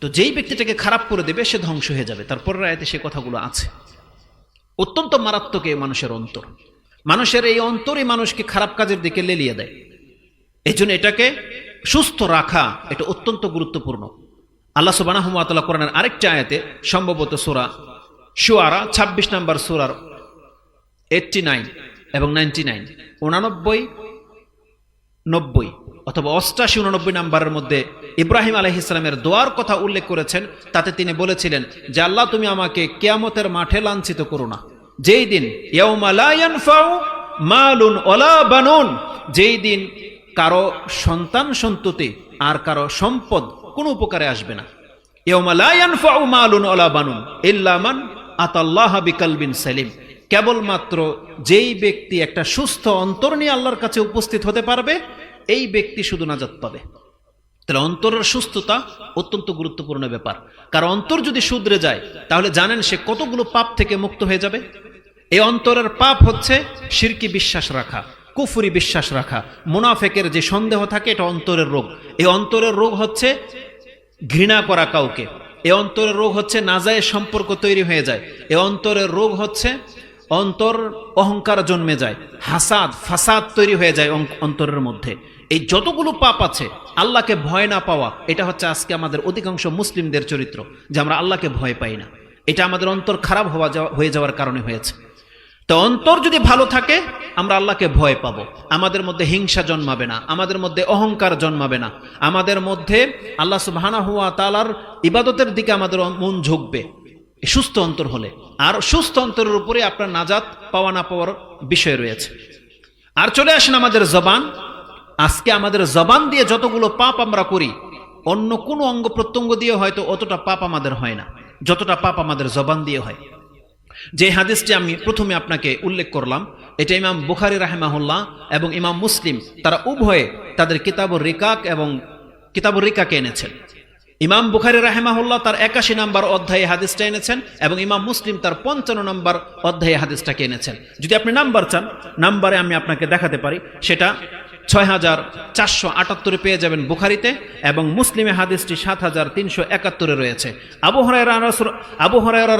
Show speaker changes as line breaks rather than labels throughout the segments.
তো যেই ব্যক্তিটাকে খারাপ করে দেবে, সে ধ্বংস হয়ে যাবে। তারপর রায়তে সে কথাগুলো আছে। অত্যন্ত মারাত্মক এই মানুষের অন্তর। মানুষের এই অন্তরই মানুষকে খারাপ কাজের দিকে লেলিয়ে দেয়। এই জন্য এটাকে সুস্থ রাখা এটা অত্যন্ত গুরুত্বপূর্ণ। আল্লাহ সুবানাহমাতাল্লাহ কোরআনের আরেকটা আয়াতে সম্ভবত সোরা সুয়ারা ২৬ নম্বর সোরার এইটটি নাইন এবং নাইনটি নাইন উনানব্বই, নব্বই অথবা অষ্টাশি, উননব্বই নাম্বারের মধ্যে ইব্রাহিম আলহ ইসলামের দোয়ার কথা উল্লেখ করেছেন, তাতে তিনি বলেছিলেন যে, আল্লাহ, তুমি আমাকে কেয়ামতের মাঠে লাঞ্ছিত করো না। যেই দিন বানুন, যেই দিন কারও সন্তান সন্ততি আর কারও সম্পদ কোনো উপকারে আসবে না। মালুন বানুন আতাল্লাহ বিকালবিন সালিম। কেবলমাত্র যেই ব্যক্তি একটা সুস্থ অন্তর নিয়ে আল্লাহর কাছে উপস্থিত হতে পারবে, এই ব্যক্তি শুধু নাজাত পাবে। তাহলে অন্তরের সুস্থতা অত্যন্ত গুরুত্বপূর্ণ ব্যাপার। কারণ অন্তর যদি শুধরে যায়, তাহলে জানেন সে কতগুলো পাপ থেকে মুক্ত হয়ে যাবে? এই অন্তরের পাপ হচ্ছে শিরকি বিশ্বাস রাখা, কুফুরি বিশ্বাস রাখা, মুনাফেকের যে সন্দেহ থাকে এটা অন্তরের রোগ। এই অন্তরের রোগ হচ্ছে ঘৃণা করা কাউকে। এ অন্তরের রোগ হচ্ছে নাজায়ের সম্পর্ক তৈরি হয়ে যায়। এ অন্তরের রোগ হচ্ছে অন্তর অহংকার জন্মে যায়, হাসাদ, ফাসাদ তৈরি হয়ে যায় অন্তরের মধ্যে। এই যতগুলো পাপ আছে, আল্লাহকে ভয় না পাওয়া, এটা হচ্ছে আজকে আমাদের অধিকাংশ মুসলিমদের চরিত্র, যে আমরা আল্লাহকে ভয় পাই না। এটা আমাদের অন্তর খারাপ হওয়া হয়ে যাওয়ার কারণে হয়েছে। তো অন্তর যদি ভালো থাকে, আমরা আল্লাহকে ভয় পাবো। আমাদের মধ্যে হিংসা জন্মাবে না, আমাদের মধ্যে অহংকার জন্মাবে না। আমাদের মধ্যে আল্লাহ সুবহানা হুয়া তালার ইবাদতের দিকে আমাদের মন ঝুঁকবে। সুস্থ অন্তর হলে। আর সুস্থ অন্তরের উপরে আপনার নাজাত পাওয়া না পাওয়ার বিষয় রয়েছে। আর চলে আসেন আমাদের জবান। আজকে আমাদের জবান দিয়ে যতগুলো পাপ আমরা করি, অন্য কোনো অঙ্গ প্রত্যঙ্গ দিয়ে হয়তো অতটা পাপ আমাদের হয় না, যতটা পাপ আমাদের জবান দিয়ে হয়। যে হাদিসটি আমি প্রথমে আপনাকে উল্লেখ করলাম, এটা ইমাম বুখারি রাহেমাহুল্লাহ এবং ইমাম মুসলিম, তারা উভয়ে তাদের কিতাবুর রিকাক এবং কিতাবুর রিকাকে এনেছেন। ইমাম বুখারি রাহেমাহুল্লাহ তার একাশি নম্বর অধ্যায়ে হাদিসটা এনেছেন এবং ইমাম মুসলিম তার পঞ্চান্ন নম্বর অধ্যায়ে হাদিসটাকে এনেছেন। যদি আপনি নাম্বার চান, নাম্বারে আমি আপনাকে দেখাতে পারি, সেটা ছয় হাজার চারশো আটাত্তরে পেয়ে যাবেন বুখারিতে এবং মুসলিমে হাদিসটি সাত হাজার তিনশো একাত্তরে রয়েছে। আবু হরাইরা আবু হরাইরা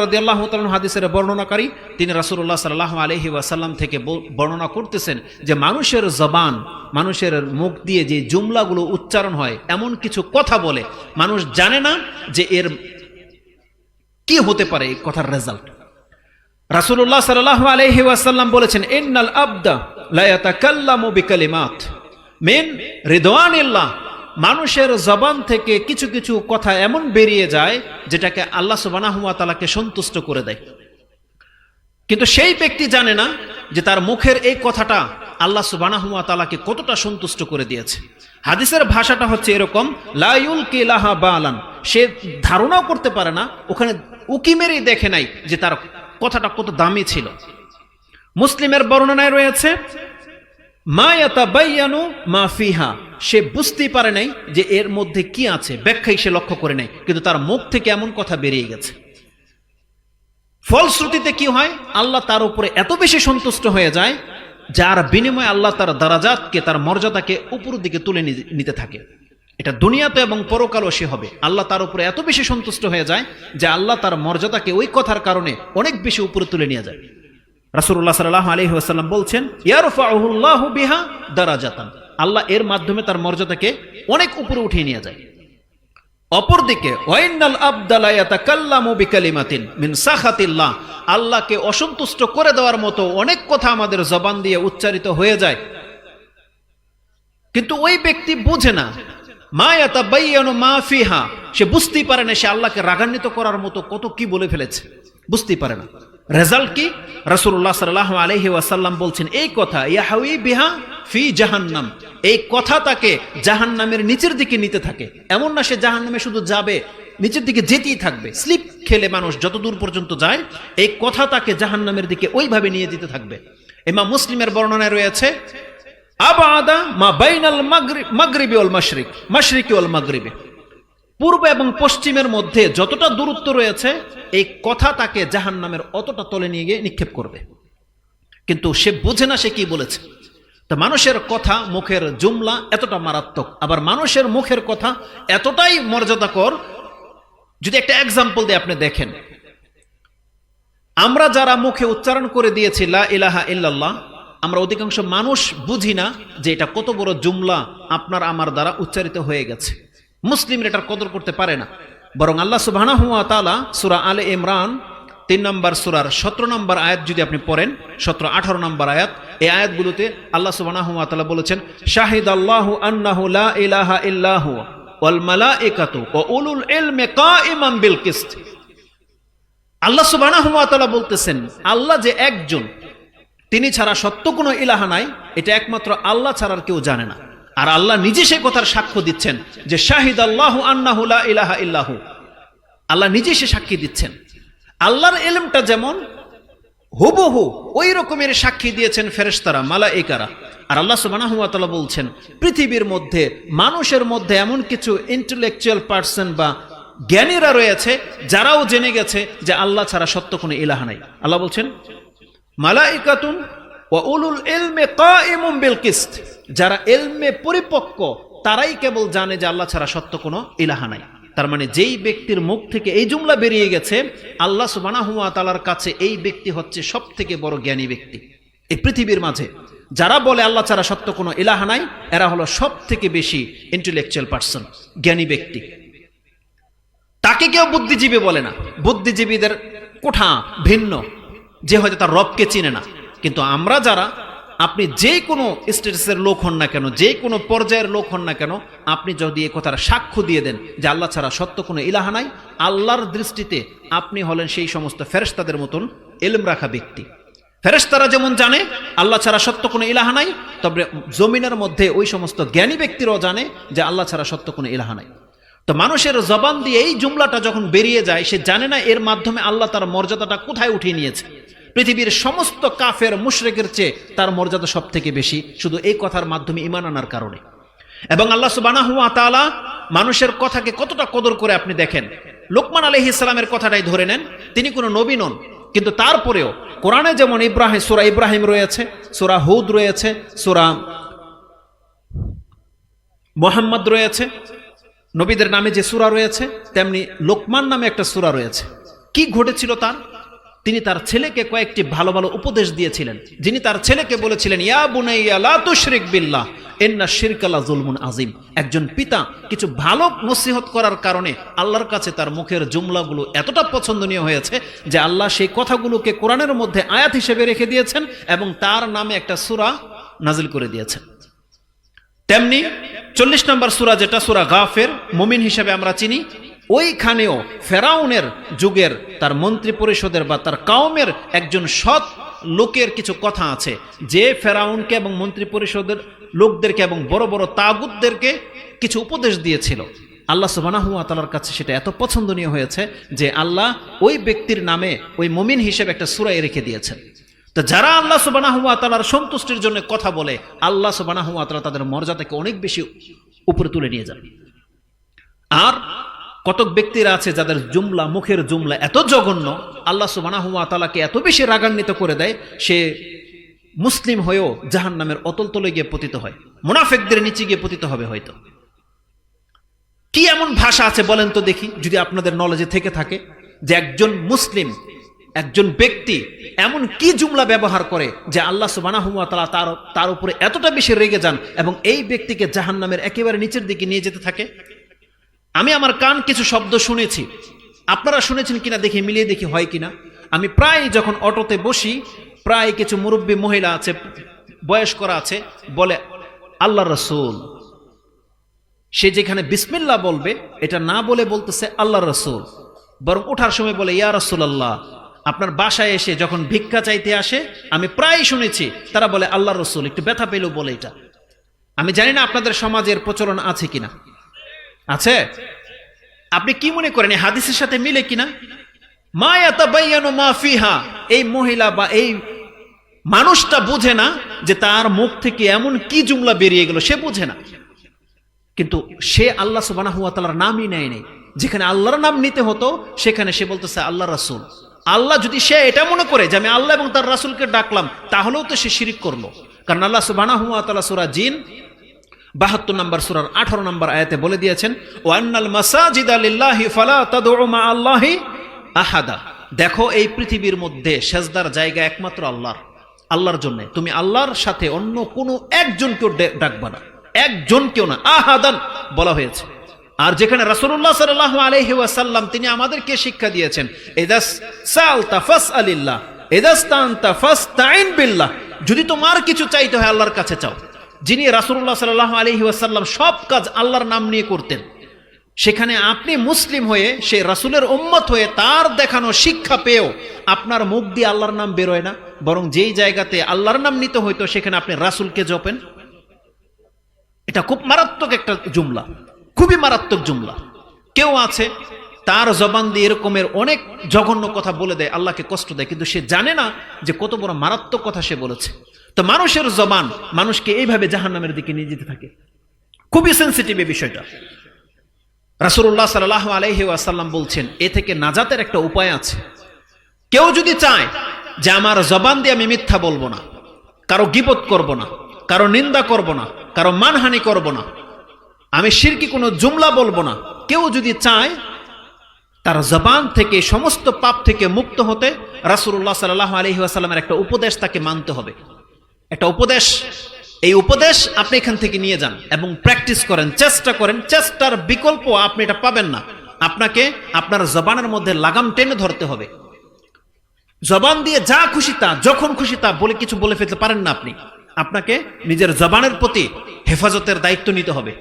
হাদিসের বর্ণনাকারী, তিনি রাসূলুল্লাহ সাল্লাহ আলাইহি ওয়াসাল্লাম থেকে বর্ণনা করতেছেন যে মানুষের জবান, মানুষের মুখ দিয়ে যে জুমলাগুলো উচ্চারণ হয়, এমন কিছু কথা বলে। মানুষ জানে না যে এর কি হতে পারে এই কথার রেজাল্ট রাসূলুল্লাহ সাল্লাল্লাহু আলাইহি ওয়াসাল্লাম বলেছেন, ইন্নাল আবদা লা ইয়াতাকাল্লামু বিকালিমাত। মিন রিদওয়ানিল্লাহ, মানুষের জবান থেকে কিছু কিছু কথা এমন বেরিয়ে যায় যেটাকে আল্লাহ সুবহানাহু ওয়া তাআলাকে সন্তুষ্ট করে দেয়। কিন্তু সেই ব্যক্তি জানে না যে তার মুখের এই কথাটা আল্লাহ সুবহানাহু ওয়া তাআলাকে কতটা সন্তুষ্ট করে দিয়েছে। হাদিসের ভাষাটা হচ্ছে এরকম লায়ুল কিলাহা বালান, সে ধারণাও করতে পারে না, ওখানে উকি মেরেই দেখে নাই যে তার কথাটা কত দামি ছিল। মুসলিমের বর্ণনায় রয়েছে মা ইয়াতাবায়ানু মা সে বুঝতেই পারে নাই যে এর মধ্যে কি আছে, ব্যাখ্যাই সে লক্ষ্য করে নাই, কিন্তু তার মুখ থেকে এমন কথা বেরিয়ে গেছে। ফলশ্রুতিতে কি হয়? আল্লাহ তার উপরে এত বেশি সন্তুষ্ট হয়ে যায়, যার বিনিময়ে আল্লাহ তার দারাজাতকে, তার মর্যাদাকে উপর দিকে তুলে নিতে থাকে। এটা দুনিয়াতে এবং পরকালও সে হবে। আল্লাহ তার উপরে এত বেশি সন্তুষ্ট হয়ে যায় যে আল্লাহ তার মর্যাদাকে ওই কথার কারণে অনেক বেশি উপরে তুলে নিয়ে যায়। রাসূলুল্লাহ সাল্লাল্লাহু আলাইহি ওয়াসাল্লাম বলছেন, ইয়ারফাউহুল্লাহু বিহা দারাজাতান। আল্লাহ এর মাধ্যমে তার মর্যাদাকে অনেক উপরে উঠিয়ে নিয়ে যায়। অপরদিকে আল্লাহকে অসন্তুষ্ট করে দেওয়ার মতো অনেক কথা আমাদের জবান দিয়ে উচ্চারিত হয়ে যায়। কিন্তু ওই ব্যক্তি বোঝে না, মা ইয়াতাবায়ানু মা ফিহা। সে বুঝতেই পারে না, সে আল্লাহকে রাগান্বিত করার মতো কত কি বলে ফেলেছে। বুঝতেই পারে না। রেজাল্ট কি? রাসূলুল্লাহ সাল্লাল্লাহু আলাইহি ওয়াসাল্লাম বলছেন, এই কথা ইয়াহাউই বিহা ফি জাহান্নাম। এই কথা তাকে জাহান্নামের নিচের দিকে নিতে থাকে। এমন না সে জাহান্নামে শুধু যাবে, নিচের দিকে যেতেই থাকবে। স্লিপ খেলে মানুষ যত দূর পর্যন্ত যায়, এই কথা তাকে জাহান্নামের দিকে ওইভাবে নিয়ে যেতে থাকবে। এমা মুসলিমের বর্ণনায় রয়েছে, আবাদা মা বাইনাল মাগরিব ওয়াল মাশরিক। মাশরিকি ওয়াল মাগরিবি। পূর্ব এবং পশ্চিমের মধ্যে যতটা দূরত্ব রয়েছে, এই কথা তাকে জাহান্নামের অতটা তলে নিয়ে গিয়ে নিক্ষেপ করবে। কিন্তু সে বোঝে না সে কি বলেছে। তো মানুষের কথা মুখের জুমলা এতটা মারাত্মক। আবার মানুষের মুখের কথা এতটাই মর্যাদাকর, যদি একটা এক্সাম্পল দিয়ে আপনি দেখেন। আমরা যারা মুখে উচ্চারণ করে দিয়েছি, লা ইলাহা ইল্লাল্লাহ আমরা অধিকাংশ মানুষ বুঝি না যে এটা কত বড় জুমলা আপনার আমার দ্বারা উচ্চারিত হয়ে গেছে। মুসলিম এটার কদর করতে পারে না। বরং আল্লাহ তাআলা সূরা আলে ইমরান, তিন নম্বর সুরার সতেরো নম্বর আয়াত যদি আপনি পড়েন, সতেরো আঠারো নম্বর আয়াত, এই আয়াতগুলোতে আল্লাহ তাআলা বলেছেন শাহিদ আল্লাহু আন্নাহু লা ইলাহা ইল্লাহু ওয়াল মালাইকাতু ওয়া উলুল ইলমি কাইমান বিল কিসত। আল্লাহ সুবহানাহু ওয়া বলতেছেন, আল্লাহ যে একজন, তিনি ছাড়া সত্য কোনো ইলাহা নাই, এটা একমাত্র আল্লাহ ছাড়ার কেউ জানে না। আর আল্লাহ নিজে সে কথার সাক্ষ্য দিচ্ছেন যে শাহিদ আল্লাহ আন্নাহু লা ইলাহা ইল্লাহু। আল্লাহ নিজে সে সাক্ষী দিচ্ছেন। আল্লাহর এলেমটা যেমন, হুবহু ওই রকমের সাক্ষী দিয়েছেন ফেরেশতারা, মালাইকারা। আর আল্লাহ সুবহানাহু বলছেন, পৃথিবীর মধ্যে, মানুষের মধ্যে এমন কিছু ইন্টেলেকচুয়াল পার্সন বা জ্ঞানীরা রয়েছে, যারাও জেনে গেছে যে আল্লাহ ছাড়া সত্য কোনো ইলাহা নাই। আল্লাহ বলছেন, মালাইকাতুন ওয়া যারা এলমে পরিপক্ক, তারাই কেবল জানে যে আল্লাহ ছাড়া সত্য কোনো ইলাহা নাই। তার মানে যেই ব্যক্তির মুখ থেকে এই জুমলা বেরিয়ে গেছে, আল্লাহ সুবহানাহু ওয়া তাআলার কাছে এই ব্যক্তি হচ্ছে সব থেকে বড় জ্ঞানী ব্যক্তি। এই পৃথিবীর মাঝে যারা বলে আল্লাহ ছাড়া সত্য কোনো ইলাহা নাই, এরা হলো সব থেকে বেশি ইন্টেলেকচুয়াল পার্সন জ্ঞানী ব্যক্তি। তাকে কেউ বুদ্ধিজীবী বলে না। বুদ্ধিজীবীদের কোঠা ভিন্ন, যে হয়তো তার রবকে চিনে না। কিন্তু আমরা যারা, আপনি যে কোনো স্টেটাসের লোক হন না কেন, যে কোনো পর্যায়ের লোক হন না কেন, আপনি যদি এ কথার সাক্ষ্য দিয়ে দেন যে আল্লাহ ছাড়া সত্য কোনো ইলাহা নাই, আল্লাহর দৃষ্টিতে আপনি হলেন সেই সমস্ত ফেরেশতাদের মতন এলম রাখা ব্যক্তি। ফেরেশতারা যেমন জানে, আল্লাহ ছাড়া সত্য কোনো ইলাহা নাই, তবে জমিনের মধ্যে ওই সমস্ত জ্ঞানী ব্যক্তিরাও জানে যে আল্লাহ ছাড়া সত্য কোনো ইলাহা নাই। তো মানুষের জবান দিয়ে এই জুমলাটা যখন বেরিয়ে যায়, সে জানে না এর মাধ্যমে আল্লাহ তার মর্যাদাটা কোথায় উঠিয়ে নিয়েছে। পৃথিবীর সমস্ত কাফের মুশরেকের চেয়ে তার মর্যাদা সব থেকে বেশি, শুধু এই কথার মাধ্যমে ইমান আনার কারণে। এবং আল্লাহ সুবানাহু তাআলা মানুষের কথাকে কতটা কদর করে আপনি দেখেন? লোকমান আলহ ইসলামের কথাটাই ধরে নেন, তিনি কোনো নবী নন, কিন্তু তারপরেও কোরআনে যেমন ইব্রাহিম সুরা ইব্রাহিম রয়েছে, সুরা হুদ রয়েছে, সুরা মোহাম্মদ রয়েছে, নবীদের নামে যে সুরা রয়েছে, তেমনি লোকমান নামে একটা সুরা রয়েছে। কি ঘটেছিল তার? তিনি তার ছেলেকে কয়েকটি ভালো ভালো উপদেশ দিয়েছিলেন। যিনি তার ছেলেকে বলেছিলেন, ইয়া বুনাইয়া, লা তুশরিক বিল্লাহ এন্না শিরকালা জুলমুন আজিম একজন পিতা কিছু ভালো নসিহত করার কারণে আল্লাহর কাছে তার মুখের জুমলাগুলো এতটা পছন্দনীয় হয়েছে যে আল্লাহ সেই কথাগুলোকে কোরআনের মধ্যে আয়াত হিসেবে রেখে দিয়েছেন এবং তার নামে একটা সুরা নাজিল করে দিয়েছেন। তেমনি চল্লিশ নম্বর সুরা যেটা সুরা গাফের, মুমিন হিসেবে আমরা চিনি ওইখানেও ফেরাউনের যুগের তার মন্ত্রী পরিষদের বা তার কাউমের একজন সৎ লোকের কিছু কথা আছে, যে ফেরাউনকে এবং মন্ত্রী পরিষদের লোকদেরকে এবং বড় বড় তাগুদদেরকে কিছু উপদেশ দিয়েছিল। আল্লাহ সুবানাহুয়া তালার কাছে সেটা এত পছন্দনীয় হয়েছে যে আল্লাহ ওই ব্যক্তির নামে ওই মমিন হিসেবে একটা সুরাই রেখে দিয়েছেন। তো যারা আল্লাহ সুবানাহুয়া তালার সন্তুষ্টির জন্য কথা বলে, আল্লাহ সুবানাহুয়া তালা তাদের মর্যাদাকে অনেক বেশি উপরে তুলে নিয়ে যান। আর কতক ব্যক্তিরা আছে যাদের জুমলা, মুখের জুমলা এত জঘন্য, আল্লাহ সুবানাহুয়া তালাকে এত বেশি রাগান্বিত করে দেয়, সে মুসলিম হয়েও জাহান নামের অতল তলে গিয়ে পতিত হয়। মুনাফেকদের নিচে গিয়ে পতিত হবে হয়তো। কি এমন ভাষা আছে বলেন তো দেখি, যদি আপনাদের নলেজে থেকে থাকে যে একজন মুসলিম, একজন ব্যক্তি এমন কি জুমলা ব্যবহার করে যে আল্লাহ সুবানাহুয়া তালা তার তার উপরে এতটা বেশি রেগে যান এবং এই ব্যক্তিকে জাহান নামের একেবারে নিচের দিকে নিয়ে যেতে থাকে? আমি আমার কান কিছু শব্দ শুনেছি। আপনারা শুনেছেন কিনা দেখি মিলিয়ে দেখি হয় কিনা? আমি প্রায় যখন অটোতে বসি, প্রায় কিছু মুরব্বী মহিলা আছে বয়স করা আছে, বলে, আল্লাহ রসুল। সে যেখানে বিসমিল্লা বলবে, এটা না বলে বলতেছে আল্লাহ রসুল। বরং ওঠার সময় বলে, ইয়া রসুল আল্লাহ আপনার বাসায় এসে যখন ভিক্ষা চাইতে আসে, আমি প্রায় শুনেছি, তারা বলে, আল্লাহ রসুল। একটু ব্যথা পেল বলে এটা। আমি জানি না আপনাদের সমাজের প্রচলন আছে কিনা। আছে? আপনি কি মনে করেন এই হাদিসের সাথে মিলে কিনা? মা ইয়াতাবায়ানু মা ফিহা। এই মহিলা বা এই মানুষটা বুঝে না যে তার মুখ থেকে এমন কি জুমলা বেরিয়ে গেল, সে বুঝে না। কিন্তু সে আল্লাহ সুবানা হুয়া তালার নামই নেয় নেই। যেখানে আল্লাহর নাম নিতে হতো, সেখানে সে বলতেছে, আল্লাহ রাসুল। আল্লাহ যদি সে এটা মনে করে যে আমি আল্লাহ এবং তার রাসুলকে ডাকলাম, তাহলেও তো সে শিরিক করল। কারণ আল্লাহ সুবানা হুয়া সুরা জিন বাহাত্তর নম্বর সুরার আঠারো নম্বর আয়াতে বলে দিয়েছেন, ওয়ান্নাল মাসাজিদ আলিল্লাহি ফালা আল্লাহি আহাদা। দেখো, এই পৃথিবীর মধ্যে সেজদার জায়গা একমাত্র আল্লাহর। আল্লাহর জন্য। তুমি আল্লাহর সাথে অন্য কোনো একজনকেও ডাকবা না। একজনকেও না, আহাদান বলা হয়েছে। আর যেখানে রাসূলুল্লাহ সাল্লাল্লাহু আলাইহি ওয়াসাল্লাম, তিনি আমাদেরকে শিক্ষা দিয়েছেন, ইদাস সালতা ফাসআলিল্লাহ ইদাস্তানতা ফাস্তাইন বিল্লাহ। যদি তোমার কিছু চাইতে হয় আল্লাহর কাছে চাও। যিনি রাসূলুল্লাহ সাল্লাল্লাহু আলাইহি ওয়াসাল্লাম সব কাজ আল্লাহর নাম নিয়ে করতেন, সেখানে আপনি মুসলিম হয়ে সে রাসুলের উম্মত হয়ে তার দেখানো শিক্ষা পেয়েও আপনার মুখ দিয়ে আল্লাহর নাম বেরোয় না, বরং যেই জায়গাতে আল্লাহর নাম নিতে হইতো, সেখানে আপনি রাসূলকে জপেন। এটা খুব মারাত্মক একটা জুমলা, খুবই মারাত্মক জুমলা। কেউ আছে, তার জবান দিয়ে এরকমের অনেক জঘন্য কথা বলে দেয়, আল্লাহকে কষ্ট দেয়, কিন্তু সে জানে না যে কত বড় মারাত্মক কথা সে বলেছে। তো মানুষের জবান মানুষকে এইভাবে জাহান্নামের দিকে নিয়ে যেতে থাকে। খুবই সেন্সিটিভ এই বিষয়টা। রাসূলুল্লাহ সাল্লাহ আলহি আসাল্লাম বলছেন, এ থেকে নাজাতের একটা উপায় আছে। কেউ যদি চায় যে আমার জবান দিয়ে আমি মিথ্যা বলব না, কারও গিবত করব না, কারও নিন্দা করব না, কারও মানহানি করব না, আমি শিরকি কোনো জুমলা বলব না, কেউ যদি চায় তার জবান থেকে, সমস্ত পাপ থেকে মুক্ত হতে রাসূলুল্লাহ সাল্লাহ আলহি আসাল্লামের একটা উপদেশ তাকে মানতে হবে। একটা উপদেশ। এই উপদেশ আপনি এখান থেকে নিয়ে যান এবং প্র্যাকটিস করেন, চেষ্টা করেন। চেষ্টার বিকল্প আপনি এটা পাবেন না। আপনাকে আপনার জবানের মধ্যে লাগাম টেনে ধরতে হবে। জবান দিয়ে যা খুশি তা, যখন খুশি তা বলে কিছু বলে ফেলতে পারেন না আপনি। আপনাকে নিজের জবানের প্রতি হেফাজতের দায়িত্ব নিতে হবে।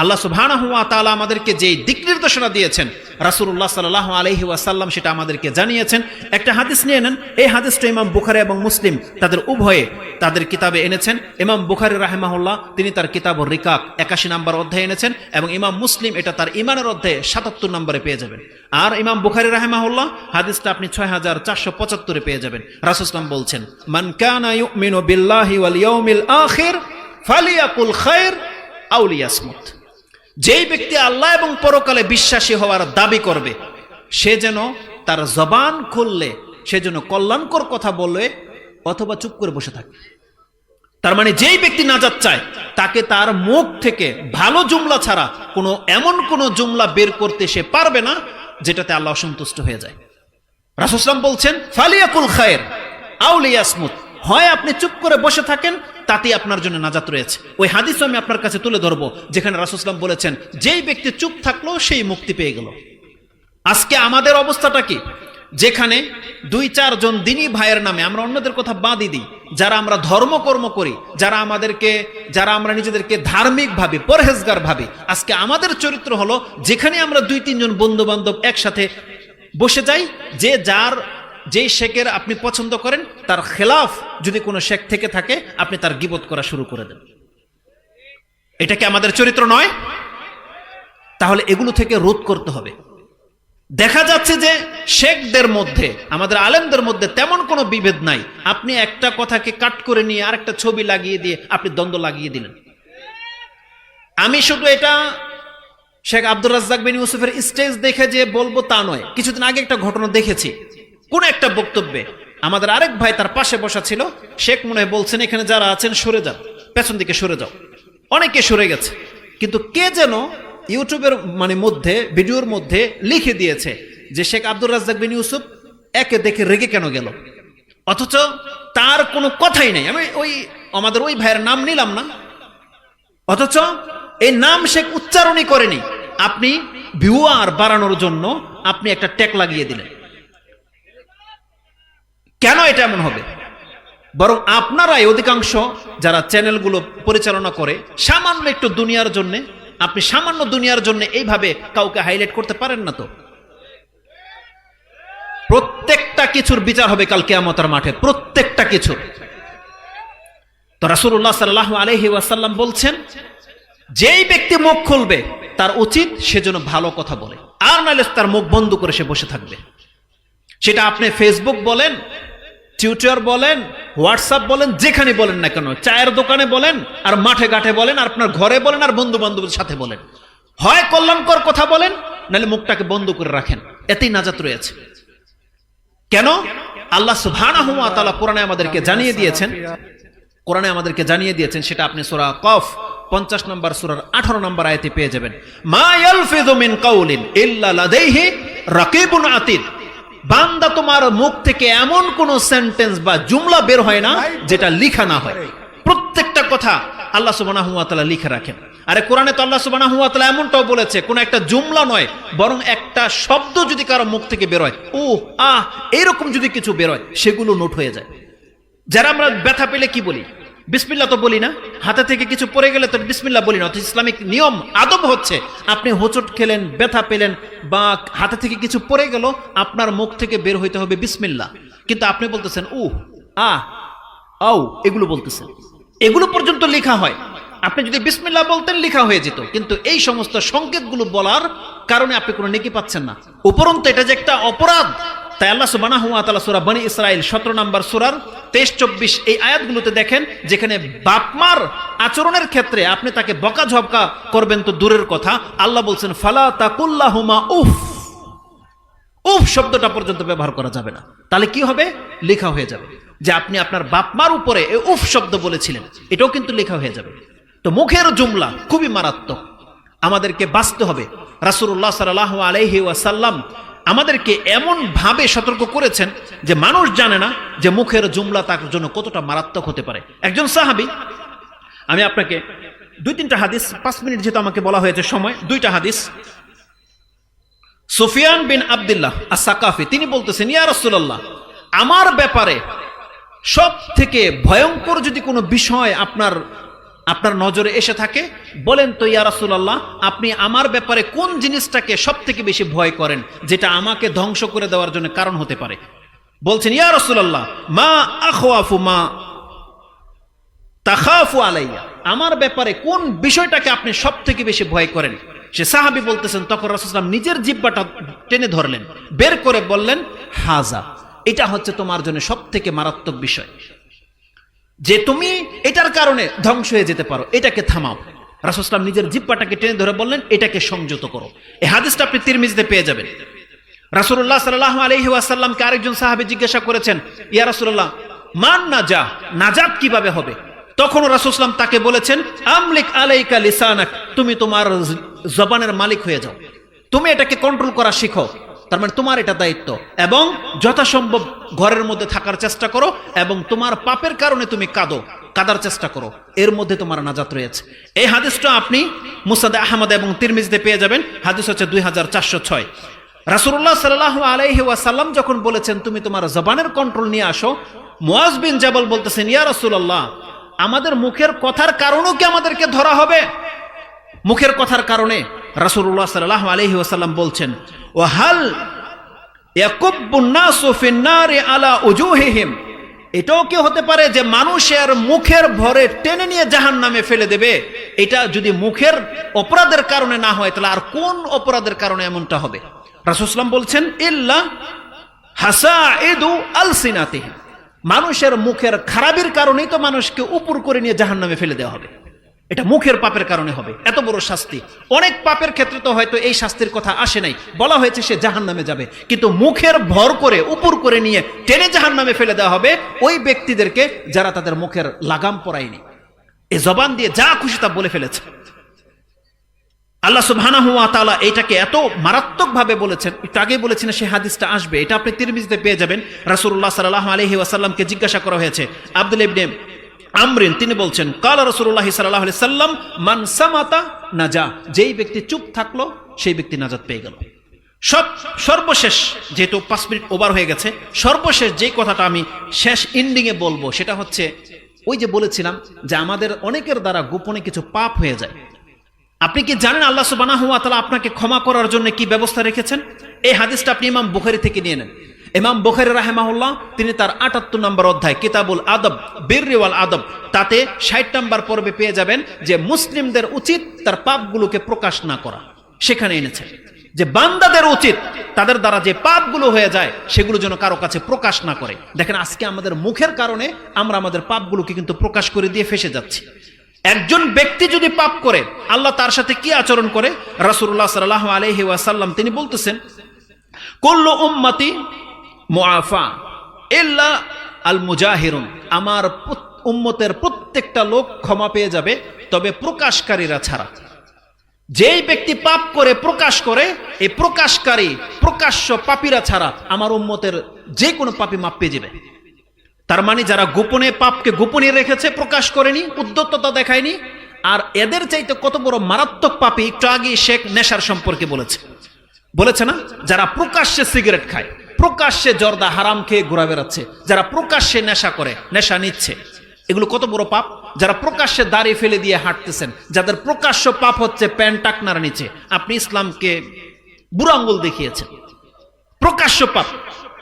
আল্লাহ সুবহানাহু ওয়া তাআলা আমাদেরকে যেই দিক নির্দেশনা দিয়েছেন, রাসূলুল্লাহ সাল্লাল্লাহু আলাইহি ওয়াসাল্লাম সেটা আমাদেরকে জানিয়েছেন। একটা হাদিস নিয়ে নেন, এই হাদিসটা ইমাম বুখারী এবং মুসলিম তাদের উভয়ে তাদের কিতাবে এনেছেন। ইমাম বুখারী রাহিমাহুল্লাহ, তিনি তার কিতাব রিকাক একাশি নম্বর অধ্যায়ে এনেছেন এবং ইমাম মুসলিম এটা তার ইমানের অধ্যায়ে সাতাত্তর নম্বরে পেয়ে যাবেন। আর ইমাম বুখারী রাহিমাহুল্লাহ, হাদিসটা আপনি ছয় হাজার চারশো পঁচাত্তরে পেয়ে যাবেন। রাসুসলাম বলছেন, মান কানা ইউমিনু বিল্লাহি ওয়াল ইয়াউমিল আখির, ফালিয়াকুল খায়র আও লিয়াসমুত। যেই ব্যক্তি আল্লাহ এবং পরকালে বিশ্বাসী হওয়ার দাবি করবে, সে যেন তার জবান খুললে, সে যেন কল্যাণকর কথা বলে অথবা চুপ করে বসে থাকে। তার মানে যেই ব্যক্তি নাজাত চায়, তাকে তার মুখ থেকে ভালো জুমলা ছাড়া কোনো এমন কোনো জুমলা বের করতে সে পারবে না, যেটাতে আল্লাহ অসন্তুষ্ট হয়ে যায়। রাসুসলাম বলছেন, ফালিয়াকুল খায়ের আউলিয়াসমুত হয় আপনি চুপ করে বসে থাকেন তাতেই আপনার জন্য নাজাত রয়েছে। ওই হাদিসও আমি আপনার কাছে তুলে ধরবো, যেখানে রাসুসলাম বলেছেন, যেই ব্যক্তি চুপ থাকল, সেই মুক্তি পেয়ে গেল। আজকে আমাদের অবস্থাটা কি? যেখানে দুই, চারজন দিনই ভাইয়ের নামে, আমরা অন্যদের কথা বাদই দিই, যারা আমরা ধর্মকর্ম করি, যারা আমাদেরকে, যারা আমরা নিজেদেরকে ধার্মিক ভাবে, পরহেজগার ভাবে, আজকে আমাদের চরিত্র হলো, যেখানে আমরা দুই, তিনজন বন্ধু বান্ধব একসাথে বসে যাই, যে যার যেই শেখের আপনি পছন্দ করেন, তার খেলাফ যদি কোনো শেখ থেকে থাকে, আপনি তার গিবত করা শুরু করে দেন। এটা কি আমাদের চরিত্র নয়? তাহলে এগুলো থেকে রোধ করতে হবে। দেখা যাচ্ছে যে শেখদের মধ্যে, আমাদের আলেমদের মধ্যে তেমন কোনো বিভেদ নাই। আপনি একটা কথাকে কাট করে নিয়ে আরেকটা ছবি লাগিয়ে দিয়ে আপনি দ্বন্দ্ব লাগিয়ে দিলেন। আমি শুধু এটা শেখ আব্দুর রাজ্জাক বিন ইউসুফের স্টেজ দেখে যে বলব তা নয়। কিছুদিন আগে একটা ঘটনা দেখেছি। কোন একটা বক্তব্যে আমাদের আরেক ভাই তার পাশে বসা ছিল, শেখ মনে বলছেন, এখানে যারা আছেন, সরে যান। পেছন দিকে সরে যাও। অনেকে সরে গেছে। কিন্তু কে যেন ইউটিউবের মানে মধ্যে, ভিডিওর মধ্যে লিখে দিয়েছে যে শেখ আব্দুর রাজ্জাক বিন ইউসুফ একে দেখে রেগে কেন গেল? অথচ তার কোনো কথাই নেই। আমি ওই, আমাদের ওই ভাইয়ের নাম নিলাম না। অথচ এই নাম শেখ উচ্চারণই করেনি। আপনি ভিউয়ার বাড়ানোর জন্য আপনি একটা ট্যাগ লাগিয়ে দিলেন। কেন এটা এমন হবে? বরং আপনারাই অধিকাংশ যারা চ্যানেলগুলো পরিচালনা করে, সামান্য একটু দুনিয়ার জন্য, আপনি সামান্য দুনিয়ার জন্য এইভাবে কাউকে হাইলাইট করতে পারেন না তো? প্রত্যেকটা কিছুর বিচার হবে কাল কেয়ামতার মাঠে, প্রত্যেকটা কিছুর তো রাসূলুল্লাহ সাল্লাল্লাহু আলাইহি ওয়াসাল্লাম বলছেন, যেই ব্যক্তি মুখ খুলবে, তার উচিত সে যেন ভালো কথা বলে। আর নাহলে তার মুখ বন্ধ করে সে বসে থাকবে। সেটা আপনি ফেসবুক বলেন টুইটার বলেন, হোয়াটসঅ্যাপ বলেন, যেখানে বলেন না কেন, চায়ের দোকানে বলেন, আর মাঠে ঘাটে বলেন, আর আপনার ঘরে বলেন, আর বন্ধু বান্ধবের সাথে বলেন। হয় কল্যাণকর কথা বলেন, নাহলে মুখটাকে বন্ধ করে রাখেন। এতেই নাজাত রয়েছে। কেন? আল্লাহ সুবহানাহু ওয়া তাআলা কোরআনে আমাদেরকে জানিয়ে দিয়েছেন, কোরআনে আমাদেরকে জানিয়ে দিয়েছেন, সেটা আপনি সূরা কফ, পঞ্চাশ নম্বর সুরার আঠারো নম্বর আয়তে পেয়ে যাবেন। মা ইয়ালফিযু মিন কাউলিন ইল্লা লাদাইহি রাকিবুন আতিদ। বান্দা তোমার মুখ থেকে এমন কোন সেন্টেন্স বা জুমলা বের হয় না যেটা লিখা না হয়। প্রত্যেকটা কথা আল্লাহ সুবহানাহু ওয়া তাআলা লিখে রাখেন। আরে কোরআনে তো আল্লাহ সুবহানাহু ওয়া তাআলা এমনটাও বলেছে কোন একটা জুমলা নয় বরং একটা শব্দ যদি কারও মুখ থেকে বের হয় ও আহ এরকম যদি কিছু বের হয় সেগুলো নোট হয়ে যায়। যারা আমরা ব্যথা পেলে কি বলি? বিসমিল্লা তো বলি না। হাতে থেকে কিছু পড়ে গেলে তো বিসমিল্লা বলি না। অথচ ইসলামিক নিয়ম, আদব হচ্ছে, আপনি হোঁচট খেলেন, ব্যথা পেলেন বা হাতে থেকে কিছু পড়ে গেল, আপনার মুখ থেকে বের হইতে হবে বিসমিল্লা কিন্তু আপনি বলতেছেন উ আ আউ এগুলো বলতেছেন। এগুলো পর্যন্ত লেখা হয়। আপনি যদি বিসমিল্লা বলতেন, লেখা হয়ে যেত। কিন্তু এই সমস্ত সংকেতগুলো বলার কারণে আপনি কোনো নেকি পাচ্ছেন না। উপরন্ত এটা যে একটা অপরাধ তাই আল্লাহ সুবানা হুয়া তালা সুরা বনি ইসরাইল সতেরো নম্বর সুরার তেইশ, চব্বিশ এই আয়াতগুলোতে দেখেন, যেখানে বাপমার আচরণের ক্ষেত্রে আপনি তাকে বকা ঝপকা করবেন তো দূরের কথা। আল্লাহ বলছেন, ফালা তাকুল্লাহুমা উফ। উফ শব্দটা পর্যন্ত ব্যবহার করা যাবে না। তাহলে কি হবে? লেখা হয়ে যাবে। যে আপনি আপনার বাপমার উপরে এই উফ শব্দ বলেছিলেন, এটাও কিন্তু লেখা হয়ে যাবে। তো মুখের জুমলা খুবই মারাত্মক। আমাদেরকে বাঁচতে হবে। রাসূলুল্লাহ সাল্লাল্লাহু আলাইহি ওয়াসাল্লাম আমাদেরকে এমন ভাবে সতর্ক করেছেন যে মানুষ জানে না যে মুখের জুমলা তার জন্য কতটা মারাত্মক হতে পারে। একজন সাহাবী, আমি আপনাকে দুই তিনটা হাদিস, পাঁচ মিনিট যেহেতু আমাকে বলা হয়েছে, সময়, দুইটা হাদিস। সুফিয়ান বিন আবদুল্লাহ আর সাকাফি তিনি বলতেছেন, ইয়া রাসূলুল্লাহ, আমার ব্যাপারে সব থেকে ভয়ঙ্কর যদি কোনো বিষয় আপনার আপনার নজরে এসে থাকে, বলেন তো, ইয়া রাসূলুল্লাহ, আপনি আমার ব্যাপারে কোন জিনিসটাকে সব থেকে বেশি ভয় করেন, যেটা আমাকে ধ্বংস করে দেওয়ার জন্য কারণ হতে পারে? বলছেন, ইয়া মা আখওয়াফু মা তাখাফু আলাইয়া, আমার ব্যাপারে কোন বিষয়টাকে আপনি সব থেকে বেশি ভয় করেন? সে সাহাবি বলতেছেন, তখন রাসুলাম নিজের জিব্বাটা টেনে ধরলেন, বের করে বললেন, হাজা, এটা হচ্ছে তোমার জন্য সব থেকে মারাত্মক বিষয়। যে তুমি এটার কারণে ধ্বংস হয়ে যেতে পারো, এটাকে থামাও। রাসুসলাম নিজের জিব্বাটাকে টেনে ধরে বললেন, এটাকে সংযত করো। এই হাদিসটা আপনি তিরমিজতে পেয়ে যাবেন। রাসূলুল্লাহ সাল্লাল্লাহু আলাইহি ওয়াসাল্লামকে আরেকজন সাহাবী জিজ্ঞাসা করেছেন, ইয়া রাসূলুল্লাহ, মান নাজা, নাজাত কীভাবে হবে? তখন রাসূলুল্লাহ তাকে বলেছেন, আমলিক আলাইকা লিসানাক, তুমি তোমার জবানের মালিক হয়ে যাও। তুমি এটাকে কন্ট্রোল করা শিখো। তার মানে তোমার এটা দায়িত্ব। এবং যথাসম্ভব ঘরের মধ্যে থাকার চেষ্টা করো এবং তোমার পাপের কারণে তুমি কাঁদো, কাদার চেষ্টা করো। এর মধ্যে তোমার নাজাত রয়েছে। এই হাদিসটা আপনি মুসাদ আহমদ এবং তিরমিজতে পেয়ে যাবেন। হাদিস হচ্ছে দুই হাজার চারশো ছয়। রাসুল্লাহ সাল্লাহ আলাইহি ওয়াসাল্লাম যখন বলেছেন, তুমি তোমার জবানের কন্ট্রোল নিয়ে আসো মুয়াজ বিন জাবল বলতেছেন, ইয়া রাসূলুল্লাহ, আমাদের মুখের কথার কারণও কি আমাদেরকে ধরা হবে? মুখের কথার কারণে রাসূলুল্লাহ সাল্লাহ ওয়াসাল্লাম বলছেন ও হাল ইয়াকুব্বুন নাসু ফিন-নারি আলা উজুহিহিম। এটাও কি হতে পারে যে মানুষের মুখের ভরে টেনে নিয়ে জাহান নামে ফেলে দেবে? এটা যদি মুখের অপরাধের কারণে না হয়, তাহলে আর কোন অপরাধের কারণে এমনটা হবে? রাসুসলাম বলছেন, ইল্লা হাসা এদু আলসিনাতিহিম। মানুষের মুখের খারাপির কারণেই তো মানুষকে উপর করে নিয়ে জাহান নামে ফেলে দেওয়া হবে। এটা মুখের পাপের কারণে হবে। এত বড় শাস্তি। অনেক পাপের ক্ষেত্রে তো হয়তো এই শাস্তির কথা আসে নাই। বলা হয়েছে সে জাহান নামে যাবে। কিন্তু মুখের ভর করে, উপর করে নিয়ে টেনে জাহান নামে ফেলে দেওয়া হবে ওই ব্যক্তিদেরকে যারা তাদের মুখের লাগাম পরায়নি। এই জবান দিয়ে যা খুশি তা বলে ফেলেছে। আল্লাহ সুবহানাহু ওয়া তাআলা এটাকে এত মারাত্মকভাবে বলেছেন। একটু আগে বলেছেন সেই হাদিসটা আসবে। এটা আপনি তিরমিজিতে পেয়ে যাবেন। রাসূলুল্লাহ সাল্লাল্লাহু আলাইহি ওয়াসাল্লামকে জিজ্ঞাসা করা হয়েছে। আব্দুল ইবনে আমরিন, তিনি বলছেন, কাল রাসূলুল্লাহ সাল্লাল্লাহু আলাইহি সাল্লাম, মান সামাতা নাজা, যেই ব্যক্তি চুপ থাকল, সেই ব্যক্তি নাজাত পেয়ে গেল। সব, সর্বশেষ যেহেতু পাঁচ মিনিট ওভার হয়ে গেছে, সর্বশেষ যেই কথাটা আমি শেষ এন্ডিংয়ে বলব, সেটা হচ্ছে, ওই যে বলেছিলাম যে আমাদের অনেকের দ্বারা গোপনে কিছু পাপ হয়ে যায়। আপনি কি জানেন আল্লাহ সুবানাহু ওয়া তাআলা আপনাকে ক্ষমা করার জন্য কি ব্যবস্থা রেখেছেন? এই হাদিসটা আপনি ইমাম বুখারী থেকে নিয়ে নেন। ইমাম বুখারী রাহেমাহুল্লাহ, তিনি তার আটাত্তর নম্বর অধ্যায়, কিতাবুল আদব বীররিওয়াল আদব, তাতে ষাট নম্বর পর্বে পেয়ে যাবেন যে মুসলিমদের উচিত তার পাপগুলোকে প্রকাশ না করা। সেখানে এনেছেন যে বান্দাদের উচিত তাদের দ্বারা যে পাপগুলো হয়ে যায়, সেগুলো যেন কারও কাছে প্রকাশ না করে। দেখেন, আজকে আমাদের মুখের কারণে আমরা আমাদের পাপগুলোকে কিন্তু প্রকাশ করে দিয়ে ফেসে যাচ্ছি। একজন ব্যক্তি যদি পাপ করে, আল্লাহ তার সাথে কি আচরণ করে? রাসূলুল্লাহ সাল্লাল্লাহু আলাইহি ওয়াসাল্লাম তিনি বলতেছেন, কুল্লু উম্মতি মুআফা এল্লা আল মুজাহিরুন আমার উম্মতের প্রত্যেকটা লোক ক্ষমা পেয়ে যাবে, তবে প্রকাশকারীরা ছাড়া। যেই ব্যক্তি পাপ করে প্রকাশ করে, এই প্রকাশকারী, প্রকাশ্য পাপীরা ছাড়া আমার উম্মতের যে কোনো পাপি মাপ পেয়ে যাবে। তার মানে যারা গোপনে পাপকে গোপনে রেখেছে, প্রকাশ করেনি উদ্যত্ততা দেখায়নি, আর এদের চাইতে কত বড় মারাত্মক পাপি, একটু আগে শেখ নেশার সম্পর্কে বলেছে। বলেছে না? যারা প্রকাশ্যে সিগারেট খায়। প্রকাশ্যে জর্দা হারাম খেয়ে ঘোরা বেড়াচ্ছে। যারা প্রকাশ্যে নেশা করে, নেশা নিচ্ছে। এগুলো কত বড় পাপ? যারা প্রকাশ্যে দাড়ি ফেলে দিয়ে হাঁটতেছেন, যাদের প্রকাশ্য পাপ হচ্ছে প্যান্ট টাকনার নিচে। আপনি ইসলামকে বুড়ো আঙ্গুল দেখিয়েছেন। প্রকাশ্য পাপ।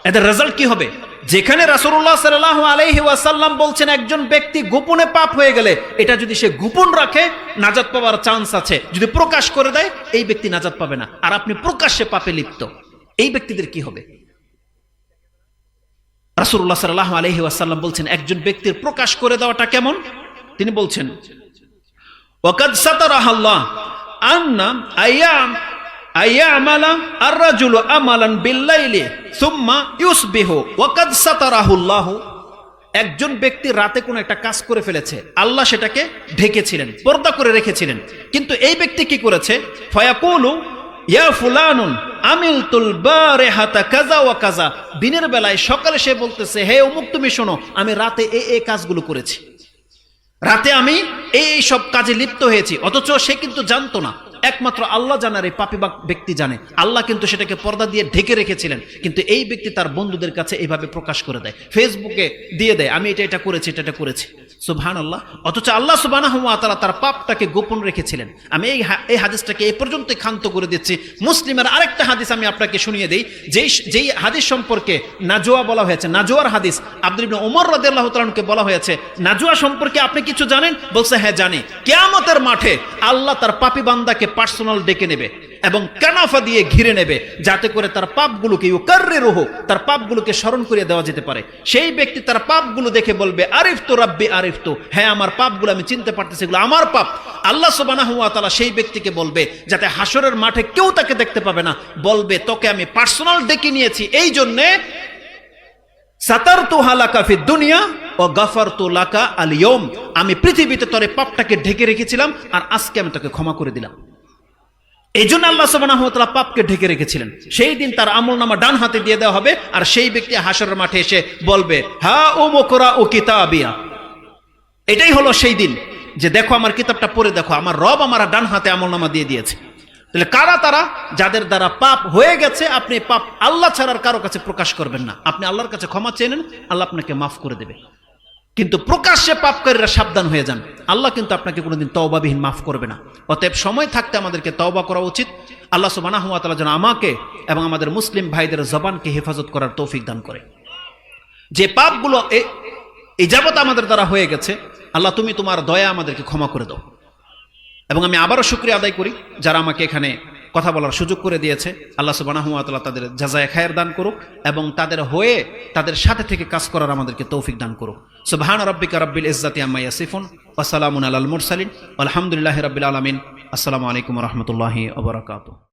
এদের রেজাল্ট কি হবে? যেখানে রাসূলুল্লাহ সাল্লাল্লাহু আলাইহি ওয়াসাল্লাম বলছেন, একজন ব্যক্তি গোপনে পাপ হয়ে গেলে, এটা যদি সে গোপন রাখে, নাজাত পাওয়ার চান্স আছে। যদি প্রকাশ করে দেয়, এই ব্যক্তি নাজাত পাবে না। আর আপনি প্রকাশ্যে পাপে লিপ্ত। এই ব্যক্তিদের কি হবে? রাসূলুল্লাহ সাল্লাল্লাহু আলাইহি ওয়াসাল্লাম বলছেন, একজন ব্যক্তির প্রকাশ করে দেওয়াটা কেমন? তিনি বলছেন একজন ব্যক্তি রাতে কোনো একটা কাজ করে ফেলেছে, আল্লাহ সেটাকে ঢেকেছিলেন, পর্দা করে রেখেছিলেন, কিন্তু এই ব্যক্তি কি করেছে? ফয়াকুলু ইয়া ফুলানুন, আমিলতুল বারিহাতা কাজা ওয়া কাজা দিনের বেলায় সকালে সে বলতেছে, হে অমুক, তুমি শোনো, আমি রাতে এই এই কাজগুলো করেছি। রাতে আমি এই সব কাজে লিপ্ত হয়েছি, অথচ সে কিন্তু জানতো না। একমাত্র আল্লাহ জানার এই পাপি ব্যক্তি জানে। আল্লাহ কিন্তু সেটাকে পর্দা দিয়ে ঢেকে রেখেছিলেন। কিন্তু এই ব্যক্তি তার বন্ধুদের কাছে এইভাবে প্রকাশ করে দেয়। ফেসবুকে দিয়ে দেয়, আমি এটা এটা করেছি, এটা এটা করেছি। সুবহান আল্লাহ অথচ আল্লাহ সুবাহ তারা তার পাপটাকে গোপন রেখেছিলেন। আমি এই এই হাদিসটাকে এই পর্যন্ত ক্ষান্ত করে দিচ্ছি। মুসলিমের আরেকটা হাদিস আমি আপনাকে শুনিয়ে দিই। যেই যেই হাদিস সম্পর্কে নাজোয়া বলা হয়েছে, নাজোয়ার হাদিস, আব্দুল ওমর রাদিয়াল্লাহু তাআলাকে বলা হয়েছে, নাজোয়া সম্পর্কে আপনি কিছু জানেন? বলছে হ্যাঁ জানি। কিয়ামতের মাঠে আল্লাহ তার পাপী বান্দাকে পার্সোনাল ডেকে নেবে এবং কানাফা দিয়ে ঘিরে নেবে যাতে করে তার পাপগুলোকে ইউকার্রে রোহ তার পাপগুলোকে স্মরণ করিয়ে দেওয়া যেতে পারে। সেই ব্যক্তি তার পাপগুলো দেখে বলবে আরিফ তো রাব্বি আরিফ তো হ্যাঁ আমার পাপগুলো আমি চিনতে পারতেছি, এগুলো আমার পাপ। আল্লাহ সুবহানাহু ওয়া তাআলা সেই ব্যক্তিকে বলবে, যাতে হাসরের মাঠে কেউ তাকে দেখতে পাবে না। বলবে, তোকে আমি পার্সোনাল ডেকে নিয়েছি, এই জন্যে আমি পৃথিবীতে তোর পাপটাকে ঢেকে রেখেছিলাম, আর আজকে আমি তোকে ক্ষমা করে দিলাম। এই জন্য আল্লাহ সুবহানাহু ওয়া পাপকে ঢেকে রেখেছিলেন। সেই দিন তার আমল নামা ডান হাতে দিয়ে দেওয়া হবে, আর সেই ব্যক্তি হাসরের মাঠে এসে বলবে, হা ও মোকরা ও কিতাবিয়া। এটাই হলো সেই দিন যে দেখো আমার কিতাবটা পড়ে দেখো, আমার রব আমার ডান হাতে আমল নামা দিয়ে দিয়েছে। তাহলে কারা তারা? যাদের দ্বারা পাপ হয়ে গেছে, আপনি পাপ আল্লাহ ছাড়ার কারও কাছে প্রকাশ করবেন না। আপনি আল্লাহর কাছে ক্ষমা চেয়ে নেন, আল্লাহ আপনাকে মাফ করে দেবে। কিন্তু প্রকাশ্যে পাপকারীরা সাবধান হয়ে যান। আল্লাহ কিন্তু আপনাকে কোনোদিন তওবাবিহীন মাফ করবে না। অতএব সময় থাকতে আমাদেরকে তওবা করা উচিত। আল্লাহ সুবহানাহু ওয়া তাআলা যেন আমাকে এবং আমাদের মুসলিম ভাইদের জবানকে হেফাজত করার তৌফিক দান করে। যে পাপগুলো এই যাবত আমাদের দ্বারা হয়ে গেছে, আল্লাহ তুমি তোমার দয়া আমাদেরকে ক্ষমা করে দাও। এবং আমি আবারও শুক্রিয়া আদায় করি যারা আমাকে এখানে কথা বলার সুযোগ করে দিয়েছে। আল্লাহ সুবহানাহু তাদের জাজায় খায়ের দান করুক এবং তাদের হয়ে তাদের সাথে থেকে কাজ করার আমাদেরকে তৌফিক দান করুক। সুবাহান রব্বিকা রব্বিল ইজাতি আম্মা সিফুন আসসালামুন সালামুন আলাল মুরসালিন। আলহামদুলিল্লাহ রবিল আলমিন। আসসালামু আলাইকুম রহমতুল্লাহি বারাকাতুহু।